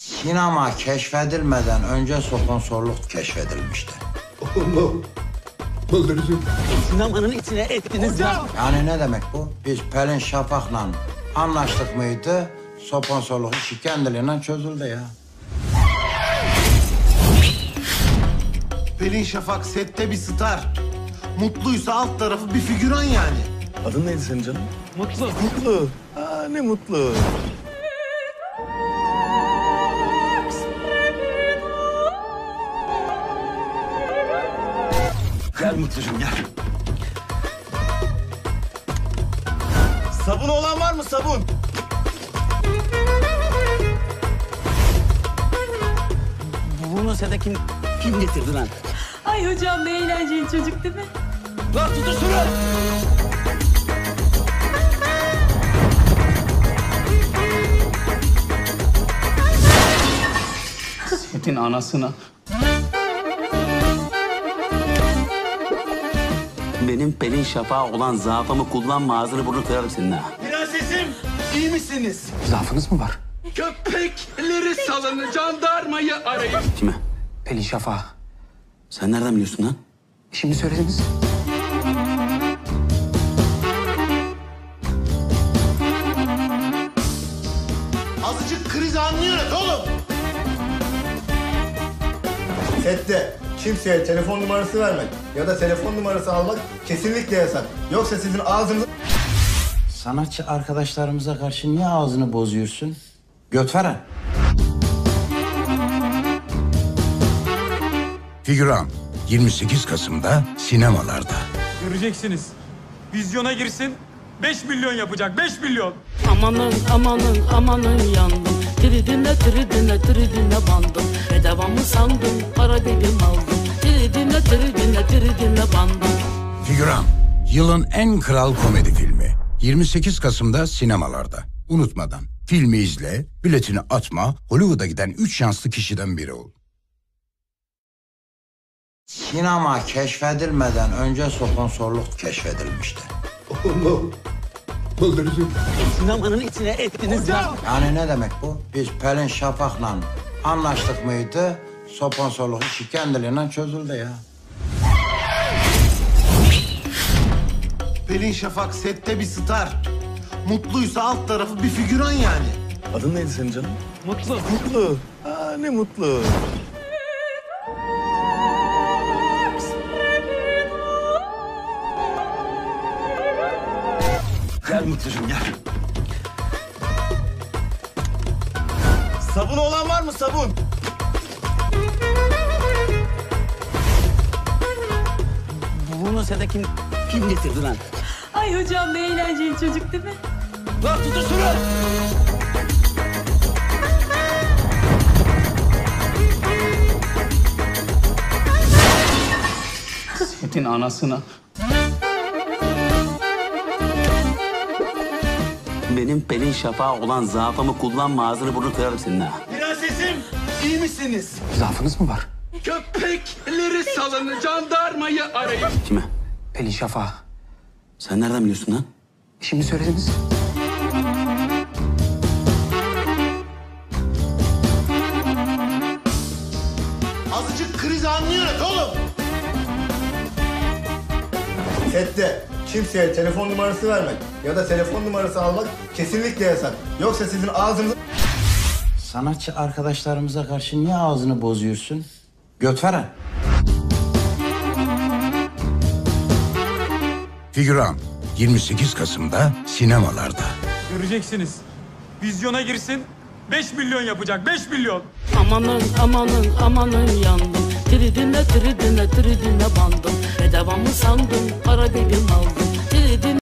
Sinema keşfedilmeden önce sponsorluk keşfedilmişti. Allah. Bıldırıcım. Sinemanın içine ettiniz ya. Yani ne demek bu? Biz Pelin Şafak'la anlaştık mıydı? Sponsorluk işi kendiliğinden çözüldü ya. Pelin Şafak sette bir star. Mutluysa alt tarafı bir figüran yani. Adın neydi senin canım? Mutlu. Mutlu. Aa ne mutlu. Gel Mutlucuğum gel. Sabun olan var mı sabun? Bunu sete kim, kim getirdi lan? Ay hocam ne eğlenceli çocuk değil mi? Lan tutun şunu! Setin anasına. Benim Pelin Şafağı olan zaafımı kullanma ağzını burnunu kırarım senin ha. Prensesim iyi misiniz? Zaafınız mı var? Köpekleri salın, jandarmayı arayın. Kime? Pelin Şafağı. Sen nereden biliyorsun lan? Şimdi söylediniz. Azıcık kriz yönet oğlum. Sette kimseye telefon numarası vermek ya da telefon numarası almak kesinlikle yasak. Yoksa sizin ağzınızı... Sanatçı arkadaşlarımıza karşı niye ağzını bozuyorsun? Götveren. Figüran 28 Kasım'da sinemalarda. Göreceksiniz. Vizyona girsin 5 milyon yapacak 5 milyon. Amanın amanın amanın yandım Tridine tridine tridine bandım Ne devamı sandım para dedim aldım Figüran yılın en kral komedi filmi. 28 Kasım'da sinemalarda. Unutmadan filmi izle, biletini atma, Hollywood'a giden 3 şanslı kişiden biri ol. Sinema keşfedilmeden önce sponsorluk keşfedilmişti. Allah. Bıldırıcım. Sinemanın içine ettiniz ya. Yani ne demek bu? Biz Pelin Şafak'la anlaştık mıydı? Sponsorluk işi kendiliğinden çözüldü ya. Pelin Şafak sette bir star. Mutluysa alt tarafı bir figüran yani. Adın neydi senin canım? Mutlu. Mutlu. Aa ne mutlu. Gel Mutlucuğum gel. Sabun olan var mı sabun? Bunu sete kim, kim getirdi lan? Ay hocam ne eğlenceli çocuk değil mi? Lan tutun şunu! Setin anasına. Benim Pelin Şafağı olan zaafımı kullanma ağzını burnunu kırarım senin ha. Prensesim iyi misiniz? Zaafınız mı var? Köpekleri salın, jandarmayı arayın. Kime? Pelin Şafağı. Sen nereden biliyorsun lan? Şimdi söylediniz. Azıcık kriz anını yönet oğlum. Sette kimseye telefon numarası vermek ya da telefon numarası almak kesinlikle yasak. Yoksa sizin ağzınızı... Sanatçı arkadaşlarımıza karşı niye ağzını bozuyorsun? Götveren. Figüran 28 Kasım'da sinemalarda. Göreceksiniz. Vizyona girsin 5 milyon yapacak 5 milyon. Amanın amanın amanın yandım Tridine tridine tridine bandım Ne devamı sandım para dedim aldım Tridine